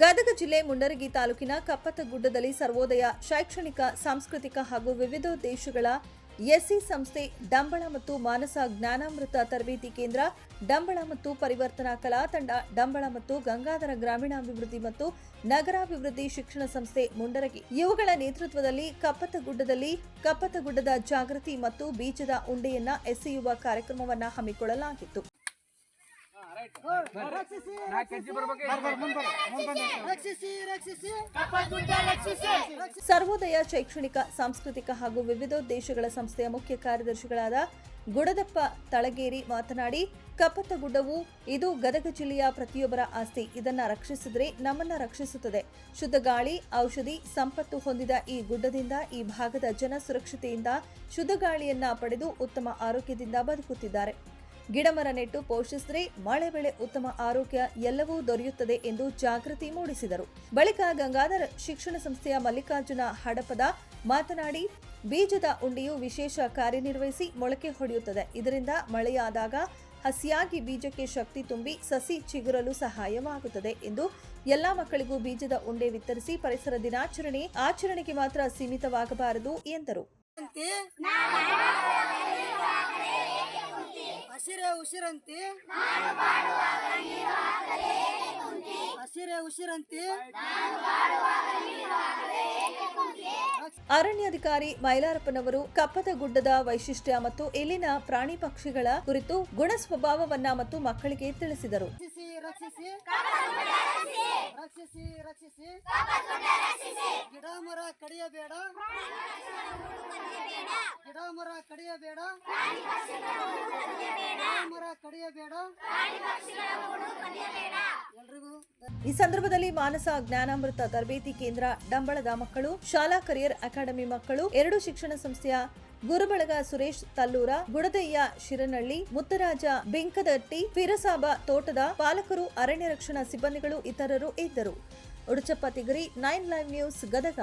ಗದಗ ಜಿಲ್ಲೆ ಮುಂಡರಗಿ ತಾಲೂಕಿನ ಕಪ್ಪತ್ತಗುಡ್ಡದಲ್ಲಿ ಸರ್ವೋದಯ ಶೈಕ್ಷಣಿಕ, ಸಾಂಸ್ಕೃತಿಕ ಹಾಗೂ ವಿವಿಧ ದೇಶಗಳ ಎಸ್ಸಿ ಸಂಸ್ಥೆ ಡಂಬಳ ಮತ್ತು ಮಾನಸ ಜ್ಞಾನಾಮೃತ ತರಬೇತಿ ಕೇಂದ್ರ, ಡಂಬಳ ಮತ್ತು ಪರಿವರ್ತನಾ ಕಲಾ ತಂಡ, ಡಂಬಳ ಮತ್ತು ಗಂಗಾಧರ ಗ್ರಾಮೀಣಾಭಿವೃದ್ಧಿ ಮತ್ತು ನಗರಾಭಿವೃದ್ಧಿ ಶಿಕ್ಷಣ ಸಂಸ್ಥೆ ಮುಂಡರಗಿ. ಇವುಗಳ ನೇತೃತ್ವದಲ್ಲಿ ಕಪ್ಪತ್ತಗುಡ್ಡದಲ್ಲಿ ಕಪ್ಪತ್ತಗುಡ್ಡದ ಜಾಗೃತಿ ಮತ್ತು ಬೀಜದ ಉಂಡೆಯನ್ನ ಎಸೆಯುವ ಕಾರ್ಯಕ್ರಮವನ್ನು ಹಮ್ಮಿಕೊಳ್ಳಲಾಗಿತ್ತು. ಸರ್ವೋದಯ ಶೈಕ್ಷಣಿಕ ಸಾಂಸ್ಕೃತಿಕ ಹಾಗೂ ವಿವಿಧೋದ್ದೇಶಗಳ ಸಂಸ್ಥೆಯ ಮುಖ್ಯ ಕಾರ್ಯದರ್ಶಿಗಳಾದ ಗುಡದಪ್ಪ ತಳಗೇರಿ ಮಾತನಾಡಿ ಕಪ್ಪತ್ತಗುಡ್ಡವು ಇದು ಗದಗ ಜಿಲ್ಲೆಯ ಪ್ರತಿಯೊಬ್ಬರ ಆಸ್ತಿ. ಇದನ್ನ ರಕ್ಷಿಸಿದ್ರೆ ನಮ್ಮನ್ನ ರಕ್ಷಿಸುತ್ತದೆ. ಶುದ್ಧ ಗಾಳಿ ಔಷಧಿ ಸಂಪತ್ತು ಹೊಂದಿದ ಈ ಗುಡ್ಡದಿಂದ ಈ ಭಾಗದ ಜನ ಸುರಕ್ಷತೆಯಿಂದ ಶುದ್ಧ ಗಾಳಿಯನ್ನ ಪಡೆದು ಉತ್ತಮ ಆರೋಗ್ಯದಿಂದ ಬದುಕುತ್ತಿದ್ದಾರೆ. ಗಿಡಮರ ನೆಟ್ಟು ಪೋಷಿಸಿದ್ರೆ ಮಳೆ ಬೆಳೆ ಉತ್ತಮ ಆರೋಗ್ಯ ಎಲ್ಲವೂ ದೊರೆಯುತ್ತದೆ ಎಂದು ಜಾಗೃತಿ ಮೂಡಿಸಿದರು. ಬಳಿಕ ಗಂಗಾಧರ ಶಿಕ್ಷಣ ಸಂಸ್ಥೆಯ ಮಲ್ಲಿಕಾರ್ಜುನ ಹಡಪದ ಮಾತನಾಡಿ, ಬೀಜದ ಉಂಡೆಯು ವಿಶೇಷ ಕಾರ್ಯನಿರ್ವಹಿಸಿ ಮೊಳಕೆ ಹೊಡೆಯುತ್ತದೆ. ಇದರಿಂದ ಮಳೆಯಾದಾಗ ಹಸಿಯಾಗಿ ಬೀಜಕ್ಕೆ ಶಕ್ತಿ ತುಂಬಿ ಸಸಿ ಚಿಗುರಲು ಸಹಾಯವಾಗುತ್ತದೆ ಎಂದು ಎಲ್ಲಾ ಮಕ್ಕಳಿಗೂ ಬೀಜದ ಉಂಡೆ ವಿತರಿಸಿ ಪರಿಸರ ದಿನಾಚರಣೆ ಆಚರಣೆಗೆ ಮಾತ್ರ ಸೀಮಿತವಾಗಬಾರದು ಎಂದರು. ಉಸಿರಂತೆ ಹಸಿರೇ ಉಸಿರಂತಿ? ಅರಣ್ಯಾಧಿಕಾರಿ ಮೈಲಾರಪ್ಪನವರು ಕಪ್ಪದ ಗುಡ್ಡದ ವೈಶಿಷ್ಟ್ಯ ಮತ್ತು ಇಲ್ಲಿನ ಪ್ರಾಣಿ ಪಕ್ಷಿಗಳ ಕುರಿತು ಗುಣ ಸ್ವಭಾವವನ್ನ ಮತ್ತು ಮಕ್ಕಳಿಗೆ ತಿಳಿಸಿದರು. ರಕ್ಷಿಸಿ ರಕ್ಷಿಸಿ. ರಕ್ಷಿಸಿ ರಕ್ಷಿಸಿ. ಗಿಡ ಮರ ಕಡಿಯಬೇಡ. ಗಿಡ ಮರ ಕಡಿಯಬೇಡ. ಈ ಸಂದರ್ಭದಲ್ಲಿ ಮಾನಸ ಜ್ಞಾನಾಮೃತ ತರಬೇತಿ ಕೇಂದ್ರ ಡಂಬಳದ ಮಕ್ಕಳು, ಶಾಲಾ ಕರಿಯರ್ ಅಕಾಡೆಮಿ ಮಕ್ಕಳು, ಎರಡು ಶಿಕ್ಷಣ ಸಂಸ್ಥೆಯ ಗುರುಬಳಗ ಸುರೇಶ್ ತಲ್ಲೂರ, ಗುಡದಯ್ಯ ಶಿರನಳ್ಳಿ, ಮುತ್ತರಾಜ ಬೆಂಕದಟ್ಟಿ, ಫಿರಸಾಬ ತೋಟದ ಪಾಲಕರು, ಅರಣ್ಯ ರಕ್ಷಣಾ ಸಿಬ್ಬಂದಿಗಳು ಇತರರು ಇದ್ದರು. Uduchappa Tigari, nine live news Gadag.